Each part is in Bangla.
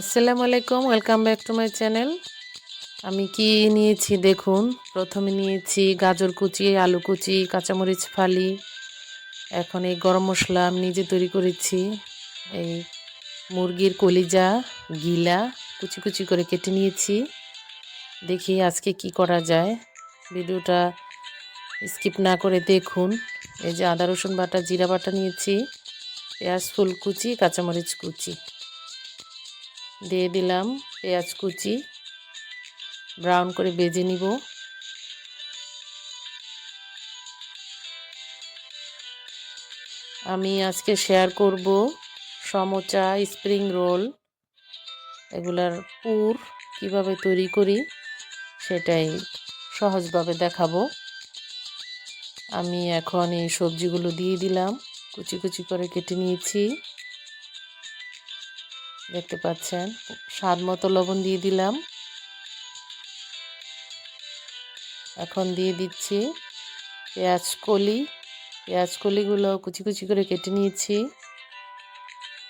আসসালামু আলাইকুম, welcome back to my channel. আমি কি নিয়েছি দেখুন, প্রথমে নিয়েছি গাজর কুচি, আলু কুচি, কাঁচামরিচ ফালি। এখন এই গরম মশলা আমি নিজে তৈরি করেছি। এই মুরগির কলিজা, গিলা কুচি কুচি করে কেটে নিয়েছি। দেখি আজকে কি করা যায়। ভিডিওটা স্কিপ না করে দেখুন। এই যে আদা রসুন বাটা, জিরা বাটা নিয়েছি, পেঁয়াজ ফুল কুচি কাঁচামরিচ কুচি। দিয়ে দিলাম পেঁয়াজ কুচি। ব্রাউন করে বেজে নিব। আমি আজকে শেয়ার করব সমোচা স্প্রিং রোল। এগুলার পুর কীভাবে তৈরি করি সেটাই সহজভাবে দেখাবো। আমি এখন এই সবজিগুলো দিয়ে দিলাম। কুচি কুচি করে কেটে নিয়েছি। দেখতে পাচ্ছেন। স্বাদ মতো লবণ দিয়ে দিলাম। এখন দিয়ে দিচ্ছি পেঁয়াজ কলি। পেঁয়াজ কুচি কুচি করে কেটে নিয়েছি।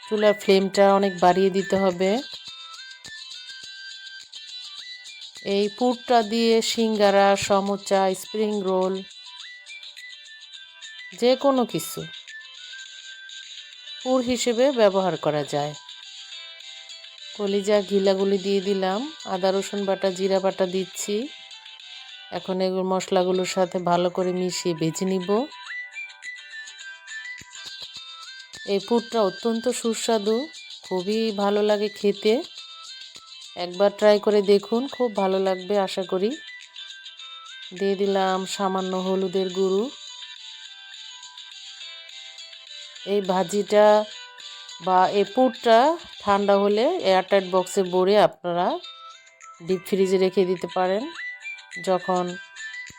চুলার ফ্লেমটা অনেক বাড়িয়ে দিতে হবে। এই পুরটা দিয়ে সিঙ্গারা, সমোচা, স্প্রিং রোল যে কোনো কিছু পুর হিসেবে ব্যবহার করা যায়। কলিজা ঘিলাগুলি দিয়ে দিলাম। আদা, রসুন বাটা, জিরা বাটা দিচ্ছি। এখন এগুলো মশলাগুলোর সাথে ভালো করে মিশিয়ে ভেজে নিব। এই পুরটা অত্যন্ত সুস্বাদু, খুবই ভালো লাগে খেতে। একবার ট্রাই করে দেখুন, খুব ভালো লাগবে আশা করি। দিয়ে দিলাম সামান্য হলুদের গুঁড়ো। এই ভাজিটা বা এই পুরটা ঠান্ডা হলে এয়ারটাইট বক্সে ভরে আপনারা ডিপ ফ্রিজে রেখে দিতে পারেন। যখন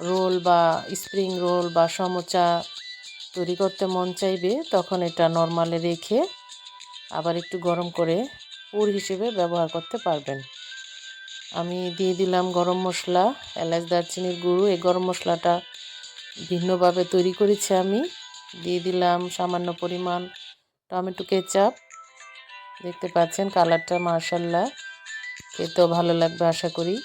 রোল বা স্প্রিং রোল বা সমোচা তৈরি করতে মন চাইবে, তখন এটা নর্মালে রেখে আবার একটু গরম করে পুর হিসেবে ব্যবহার করতে পারবেন। আমি দিয়ে দিলাম গরম মশলা, এলাচ, দারচিনির গুঁড়ো। এই গরম মশলাটা ভিন্নভাবে তৈরি করেছি আমি। দিয়ে দিলাম সামান্য পরিমাণ টমেটো কেচাপ। দেখতে পাচ্ছেন কালারটা মার্শাল্লাহ খেতেও ভালো লাগবে আশা করি।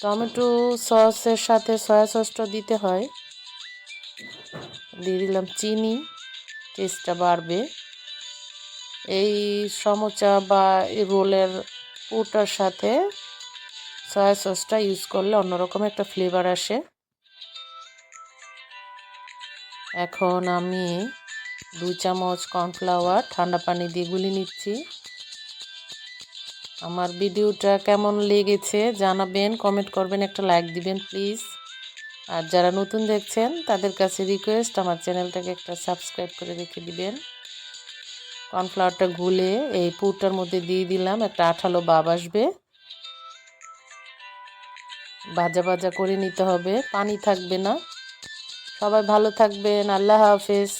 টমেটো সসের সাথে সয়া সসটা দিতে হয়। দিয়ে দিলাম চিনি। টেস্টটা বাড়বে। এই সমোচা বা রোলের পুরটার সাথে সয়া সসটা ইউজ করলে অন্যরকম একটা ফ্লেভার আসে। এখন আমি দুই চামচ কর্নফ্লাওয়ার, ঠান্ডা পানি দিয়ে গুলি নিচ্ছি। আমার ভিডিওটা কেমন লেগেছে জানাবেন, কমেন্ট করবেন, একটা লাইক দিবেন, প্লিজ। আর যারা নতুন দেখছেন, তাদের কাছে রিকোয়েস্ট আমার চ্যানেলটাকে একটা সাবস্ক্রাইব করে রেখে দিবেন। কর্নফ্লাওয়ারটা গুলে এই পুরটার মধ্যে দিয়ে দিলাম, একটা আঠালো বাব আসবে। ভাজা ভাজা করে নিতে হবে, পানি থাকবে না। সবাই ভালো থাকবেন, আল্লাহ হাফেজ।